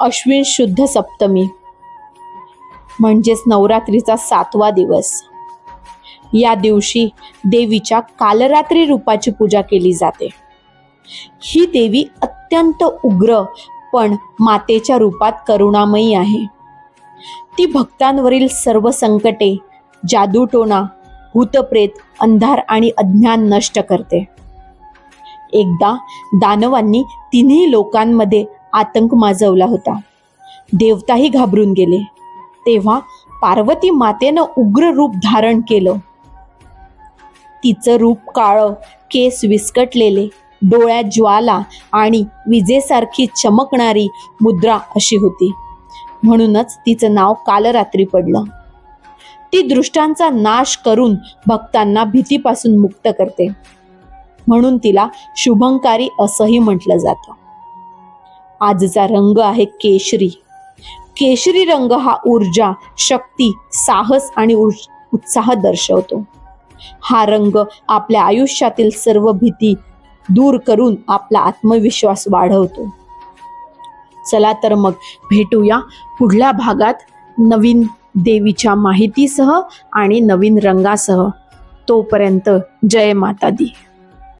अश्विन शुद्ध सप्तमी. म्हणजेच नवरात्रीचा सातवा दिवस. या दिवशी देवीच्या कालरात्री रूपाची पूजा केली जाते. ही देवी अत्यंत उग्र पण मातेच्या रूपात करुणामयी आहे. ती भक्तांवरील सर्व संकटे जादूटोणा भूतप्रेत अंधार आणि अज्ञान नष्ट करते. एकदा दानवांनी तिन्ही लोकांमध्ये आतंक माजवला होता. देवताही घाबरून गेले. तेव्हा पार्वती मातेनं उग्र रूप धारण केलं. तिचं रूप काळं केस विस्कटलेले डोळ्यात ज्वाला आणि विजेसारखी चमकणारी मुद्रा अशी होती. म्हणूनच तिचं नाव कालरात्री पडलं. ती दृष्टांचा नाश करून भक्तांना भीतीपासून मुक्त करते. म्हणून तिला शुभंकारी असंही म्हटलं जातं. आजचा रंग आहे केशरी. केशरी रंग हा ऊर्जा शक्ती साहस आणि उत्साह दर्शवतो. हा रंग आपल्या आयुष्यातील सर्व भीती दूर करून आपला आत्मविश्वास वाढवतो. चला तर मग भेटूया पुढल्या भागात नवीन देवीच्या माहितीसह आणि नवीन रंगासह. तोपर्यंत जय माता दी